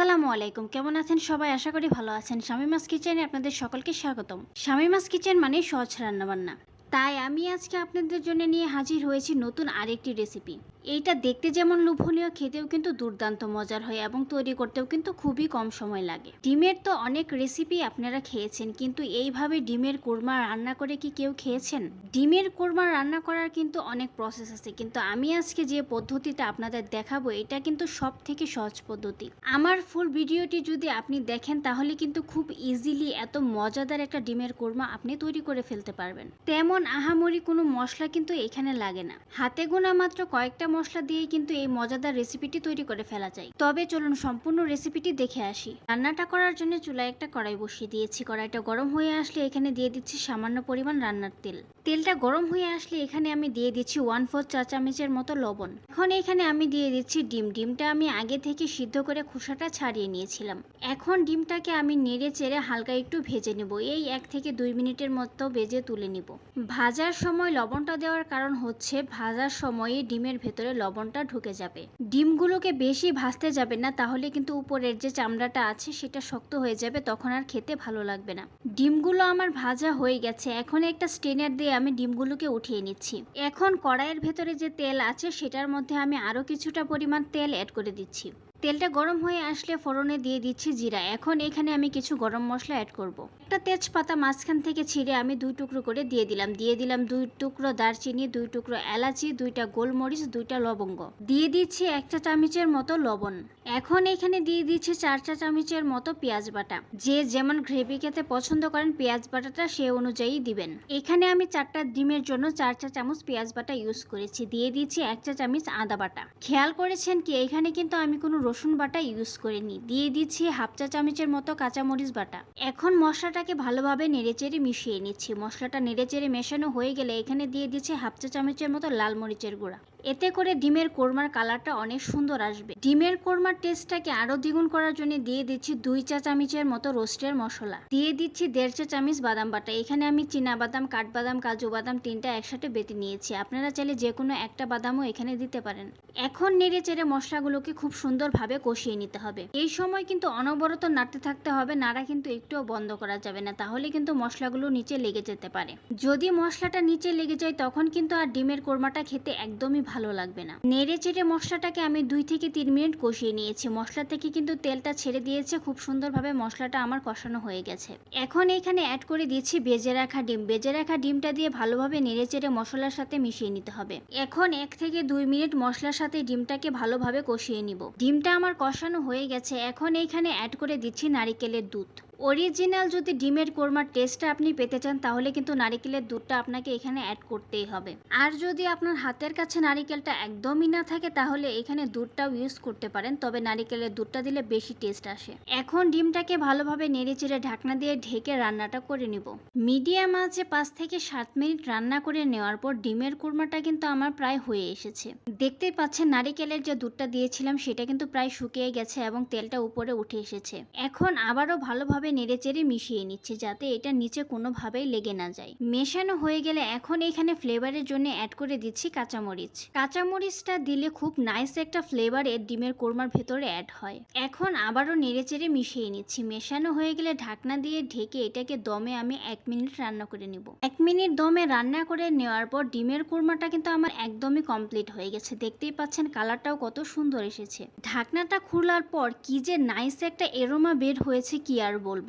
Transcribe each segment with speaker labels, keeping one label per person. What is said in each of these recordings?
Speaker 1: আসসালামু আলাইকুম। কেমন আছেন সবাই? আশা করি ভালো আছেন। শামিমাস কিচেনে আপনাদের সকলকে স্বাগতম। স্বামী শামিমাস কিচেন মানে সহজ রান্নাবান্না। তাই আমি আজকে আপনাদের জন্য নিয়ে হাজির হয়েছি নতুন আরেকটি রেসিপি এইটা দেখতে যেমন লোভনীয়, খেতেও কিন্তু দুর্দান্ত মজার হয় এবং তৈরি করতেও কিন্তু খুবই কম সময় লাগে। ডিমের তো অনেক রেসিপি আপনারা খেয়েছেন, কিন্তু এইভাবে ডিমের কোরমা রান্না করে কি কেউ খেয়েছেন? ডিমের কোরমা রান্না করার কিন্তু অনেক প্রসেস আছে, কিন্তু আমি আজকে যে পদ্ধতিটা আপনাদের দেখাবো, এটা কিন্তু সব থেকে সহজ পদ্ধতি। আমার ফুল ভিডিওটি যদি আপনি দেখেন, তাহলে কিন্তু খুব ইজিলি এত মজাদার একটা ডিমের কোরমা আপনি তৈরি করে ফেলতে পারবেন। তেমন আহামরি কোনো মশলা কিন্তু এখানে লাগে না। হাতে গোনা মাত্র কয়েকটা মশলা দিয়েই কিন্তু এই মজাদার রেসিপিটি তৈরি করে ফেলা যায়। তবে চলুন সম্পূর্ণ রেসিপিটি দেখে আসি। রান্নাটা করার জন্য চুলায় একটা কড়াই বসিয়ে দিয়েছি। কড়াইটা গরম হয়ে আসলে এখানে দিয়ে দিচ্ছি সামান্য পরিমাণ রান্নার তেল। তেলটা গরম হয়ে আসলে এখানে আমি দিয়ে দিচ্ছি ওয়ান ফোর চা চামচের মতো লবণ। এখন এখানে আমি দিয়ে দিচ্ছি ডিম। ডিমটা আমি আগে থেকে সিদ্ধ করে খোসাটা ছাড়িয়ে নিয়েছিলাম। এখন ডিমটাকে আমি নেড়ে চেড়ে হালকা একটু ভেজে নেব। এই এক থেকে দুই মিনিটের মতো ভেজে তুলে নিব। ভাজার সময় লবণটা দেওয়ার কারণ হচ্ছে ভাজার সময়ে ডিমের ভেতরে লবণটা ঢুকে যাবে। ডিমগুলোকে বেশি ভাজতে যাবে না, তাহলে কিন্তু উপরের যে চামড়াটা আছে সেটা শক্ত হয়ে যাবে, তখন আর খেতে ভালো লাগবে না। ডিমগুলো আমার ভাজা হয়ে গেছে, এখন একটা স্টেনার দিয়ে আমি ডিমগুলোকে উঠিয়ে নিচ্ছি। এখন কড়াইয়ের ভেতরে যে তেল আছে সেটার মধ্যে আমি আরও কিছুটা পরিমাণ তেল অ্যাড করে দিচ্ছি। তেলটা গরম হয়ে আসলে ফোড়নে দিয়ে দিচ্ছি জিরা। এখন এখানে আমি কিছু গরম মশলা অ্যাড করব। একটা তেজপাতা মাঝখান থেকে ছিঁড়ে আমি দুই টুকরো করে দিয়ে দিলাম। দিয়ে দিলাম দুই টুকরো দারচিনি, দুই টুকরো এলাচি, দুইটা গোলমরিচ, দুইটা লবঙ্গ। দিয়ে দিচ্ছি একটা চামচের মতো লবণ। এখন এখানে দিয়ে দিচ্ছি চার চা চামচের মতো পেঁয়াজ বাটা। যে যেমন গ্রেভি খেতে পছন্দ করেন, পেঁয়াজ বাটাটা সে অনুযায়ী দিবেন। এখানে আমি চারটা ডিমের জন্য চার চা চামচ পেঁয়াজ বাটা ইউজ করেছি। দিয়ে দিচ্ছি এক চা চামচ আদা বাটা। খেয়াল করেছেন কি? এখানে কিন্তু আমি কোনো রসুন বাটা ইউজ করে নিই দিয়ে দিচ্ছি হাফ চা চামচের মতো কাঁচামরিচ বাটা। এখন মশলাটাকে ভালোভাবে নেড়েচেড়ে মিশিয়ে নিচ্ছি। মশলাটা নেড়েচেড়ে মেশানো হয়ে গেলে এখানে দিয়ে দিচ্ছি হাফ চা চামচের মতো লাল মরিচের গুঁড়া। এতে করে ডিমের কোরমার কালারটা অনেক সুন্দর আসবে। ডিমের কোরমার টেস্টটাকে আরও দ্বিগুণ করার জন্য দিয়ে দিচ্ছি দুই চা চামচের মতো রোস্টের মশলা। দিয়ে দিচ্ছি দেড় চা চামচ বাদাম বাটা। এখানে আমি চীনা বাদাম কাঠবাদাম কাজু বাদাম তিনটা একসাথে বেটে নিয়েছি। আপনারা চাইলে যে কোনো একটা বাদামও এখানে দিতে পারেন। এখন নেড়ে চেড়ে মশলাগুলোকে খুব সুন্দরভাবে কষিয়ে নিতে হবে। এই সময় কিন্তু অনবরত নাড়তে থাকতে হবে, নাড়া কিন্তু একটুও বন্ধ করা যাবে না। তাহলে কিন্তু মশলাগুলো নিচে লেগে যেতে পারে। যদি মশলাটা নিচে লেগে যায়, তখন কিন্তু আর ডিমের কোরমাটা খেতে একদমই ভালো লাগবে না। নেড়ে চেড়ে মশলাটাকে আমি দুই থেকে তিন মিনিট কষিয়ে নিয়েছি। মশলা থেকে কিন্তু তেলটা ছেড়ে দিয়েছে। খুব সুন্দরভাবে মশলাটা আমার কষানো হয়ে গেছে। এখন এখানে অ্যাড করে দিচ্ছি বেজে রাখা ডিম। বেজে রাখা ডিমটা দিয়ে ভালোভাবে নেড়ে চেড়ে মশলার সাথে মিশিয়ে নিতে হবে। এখন এক থেকে দুই মিনিট মশলার সাথে ডিমটাকে ভালোভাবে কষিয়ে নিব। ডিমটা আমার কষানো হয়ে গেছে। এখন এইখানে অ্যাড করে দিচ্ছি নারিকেলের দুধ। অরিজিনাল যদি ডিমের কোরমার টেস্টটা আপনি পেতে চান, তাহলে কিন্তু নারিকেলের দুধটা আপনাকে এখানে অ্যাড করতেই হবে। আর যদি আপনার হাতের কাছে নারিকেলটা একদমই না থাকে, তাহলে এখানে দুধটাও ইউজ করতে পারেন, তবে নারিকেলের দুধটা দিলে বেশি টেস্ট আসে। এখন ডিমটাকে ভালোভাবে নেড়েচেড়ে ঢাকনা দিয়ে ঢেকে রান্নাটা করে নিব। মিডিয়াম আছে পাঁচ থেকে সাত মিনিট রান্না করে নেওয়ার পর ডিমের কোরমাটা কিন্তু আমার প্রায় হয়ে এসেছে। দেখতেই পাচ্ছেন, নারিকেলের যে দুধটা দিয়েছিলাম, সেটা কিন্তু প্রায় শুকিয়ে গেছে এবং তেলটা উপরে উঠে এসেছে। এখন আবারও ভালোভাবে নেড়ে চেড়ে মিশিয়ে নিচ্ছে যাতে এটা নিচে কোনোভাবেই লেগে না যায়। মেশানো হয়ে গেলে এখন এখানে ফ্লেভারের জন্য অ্যাড করে দিচ্ছি কাঁচামরিচ। কাঁচামরিচটা দিলে খুব নাইস একটা ফ্লেভার এর ডিমের কোরমার ভেতরে অ্যাড হয়। এখন আবারও নেড়ে চেড়ে মিশিয়ে নিচ্ছি। মেশানো হয়ে গেলে ঢাকনা দিয়ে ঢেকে এটাকে দমে আমি এক মিনিট রান্না করে নিব। এক মিনিট দমে রান্না করে নেওয়ার পর ডিমের কোরমাটা কিন্তু আমার একদমই কমপ্লিট হয়ে গেছে। দেখতেই পাচ্ছেন কালারটাও কত সুন্দর এসেছে। ঢাকনাটা খোলার পর কি যে নাইস একটা এরোমা বের হয়েছে কি আর বলব।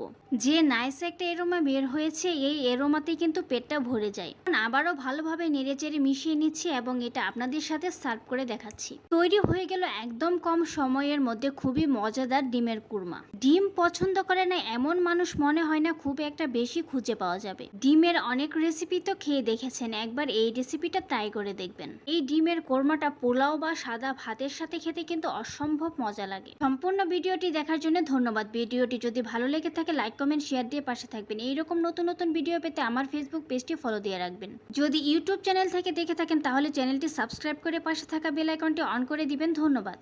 Speaker 1: যে নাইস একটা এরোমা বের হয়েছে, এই এরোমাতেই কিন্তু পেটটা ভরে যায়। আবারও ভালোভাবে নেড়েচেড়ে মিশিয়ে নিচ্ছি এবং এটা আপনাদের সাথে সার্ভ করে দেখাচ্ছি। তৈরি হয়ে গেল একদম কম সময়ের মধ্যে খুবই মজাদার ডিমের কুরমা। ডিম পছন্দ করে না এমন মানুষ মনে হয় না খুব একটা বেশি খুঁজে পাওয়া যাবে। ডিমের অনেক রেসিপি তো খেয়ে দেখেছেন, একবার এই রেসিপিটা ট্রাই করে দেখবেন। এই ডিমের কোরমাটা পোলাও বা সাদা ভাতের সাথে খেতে কিন্তু অসম্ভব মজা লাগে। সম্পূর্ণ ভিডিওটি দেখার জন্য ধন্যবাদ। ভিডিওটি যদি ভালো লেগে থাকে লাইক কমেন্ট শেয়ার দিয়ে পাশে থাকবেন। এইরকম নতুন নতুন ভিডিও পেতে আমার ফেসবুক পেজটি ফলো দিয়ে রাখবেন। যদি ইউটিউব চ্যানেল থেকে দেখে থাকেন, তাহলে চ্যানেলটি সাবস্ক্রাইব করে পাশে থাকা বেল আইকনটি অন করে দিবেন। ধন্যবাদ।